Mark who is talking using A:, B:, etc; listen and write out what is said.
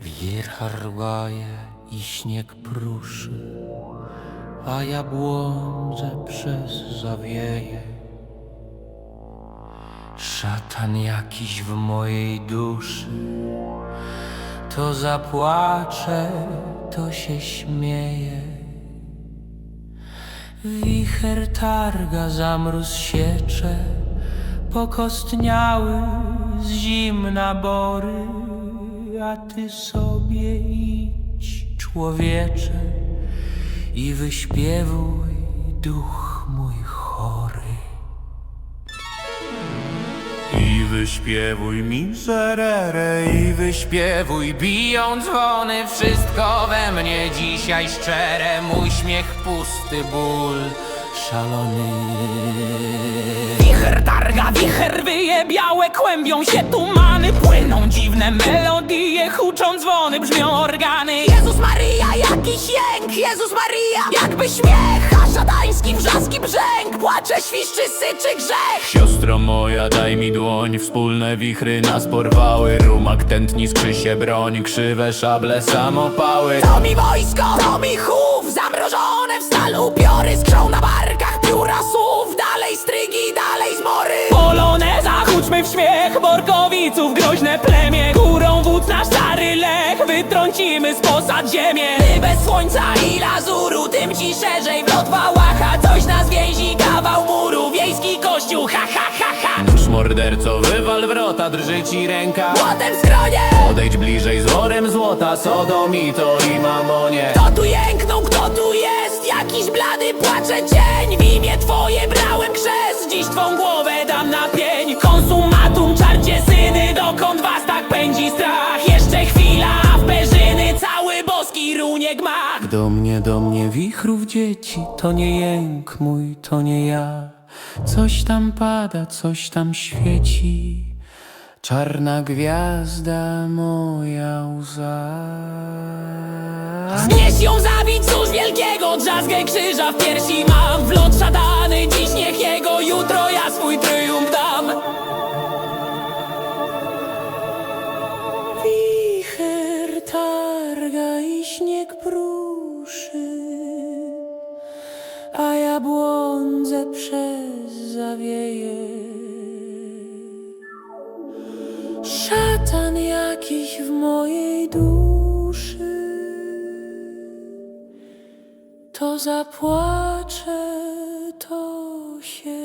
A: Wir harłaje i śnieg pruszy, a ja błądzę przez zawieje. Szatan jakiś w mojej duszy, to zapłaczę, to się śmieje. Wicher targa, zamróz siecze, pokostniały z zimna bory, a ty sobie idź, człowiecze, i wyśpiewuj duch mój chory.
B: I wyśpiewuj mi serere i
A: Wyśpiewuj, biją dzwony, wszystko we mnie dzisiaj szczere, mój śmiech pusty ból, szalony.
C: Wicher wyje, białe kłębią się tumany Płyną dziwne melodie, huczą dzwony, brzmią organy. Jezus Maria, jakiś jęk, Jezus Maria Jakby śmiech, a szatański wrzaski brzęk. Płacze, świszczy, syczy grzech.
B: Siostro moja, daj mi dłoń. Wspólne wichry nas porwały Rumak tętni, skrzy się broń. Krzywe szable, samopały.
C: To mi wojsko, to mi chów. Zamrożone w stal upiory Skrzą na barkach Huczmy w śmiech Borkowiców groźne plemię. Górą wódz nasz stary lech. Wytrącimy z posad ziemię. Ty bez słońca i lazuru Tym ci szerzej w lot wałacha. Coś nas więzi, kawał muru. Wiejski kościół, ha ha ha ha.
B: Nóż morderco, wywal wrota Drży ci ręka.
C: Młotem skronie
B: Odejdź bliżej z worem złota Sodomito i mamonie.
C: Kto tu jęknął, kto tu jest? Jakiś blady płacze cień. W imię twoje brałem chrzest Dziś twą głowę dam na pień Konsumatum, czarcie syny Dokąd was tak pędzi strach? Jeszcze chwila, a w perzyny Cały boski runie gmach
A: Do mnie, do mnie wichrów dzieci, to nie jęk mój, to nie ja. Coś tam pada, coś tam świeci, czarna gwiazda moja łza.
C: Znieś ją, zabić, cóż wielkiego Drzazgę krzyża w piersi mam Wlot szatany,
A: a ja błądzę przez zawieje. Szatan jakiś w mojej duszy, to zapłaczę, to się